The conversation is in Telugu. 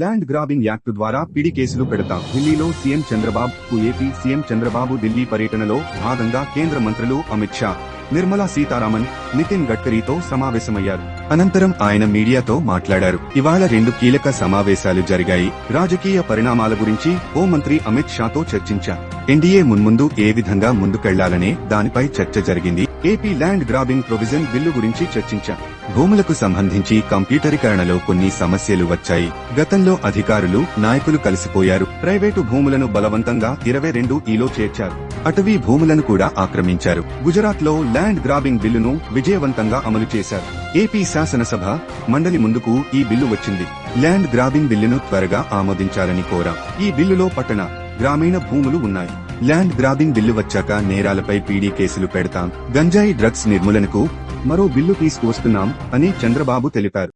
ల్యాండ్ గ్రాబింగ్ యాక్ట్ ద్వారా పిడి కేసులు పెడతాం. ఢిల్లీలో CM Chandrababu AP CM Chandrababu Delhi పర్యటనలో భాగంగా కేంద్ర మంత్రులు అమిత్ షా నిర్మలా సీతారామన్ నితిన్ గడ్కరీతో సమావేశమయ్యారు. అనంతరం ఆయన మీడియాతో మాట్లాడారు. ఇవాళ రెండు కీలక సమావేశాలు జరిగాయి. రాజకీయ పరిణామాల గురించి హోంమంత్రి అమిత్ షాతో చర్చించారు. ఎన్డీఏ మున్ముందు ఏ విధంగా ముందుకెళ్ళాలనే దానిపై చర్చ జరిగింది. AP land grabbing provision bill గురించి చర్చించా భూములకు సంబంధించి కంప్యూటరీకరణలో కొన్ని సమస్యలు వచ్చాయి. గతంలో అధికారులు నాయకులు కలిసిపోయారు. ప్రైవేటు భూములను బలవంతంగా ఇరవై రెండు ఈలో చేర్చారు. అటవీ భూములను కూడా ఆక్రమించారు. గుజరాత్లో ల్యాండ్ గ్రాబింగ్ బిల్లును విజయవంతంగా అమలు చేశారు. ఏపీ శాసనసభ మండలి ముందుకు ఈ బిల్లు వచ్చింది. ల్యాండ్ గ్రాబింగ్ బిల్లును త్వరగా ఆమోదించాలని కోరా. ఈ బిల్లులో పట్టణ గ్రామీణ భూములు ఉన్నాయి. ల్యాండ్ గ్రాబింగ్ బిల్లు వచ్చాక నేరాలపై పీడీ కేసులు పెడతాం. గంజాయి డ్రగ్స్ నిర్మూలనకు మరో బిల్లు తీసుకువస్తున్నాం అని చంద్రబాబు తెలిపారు.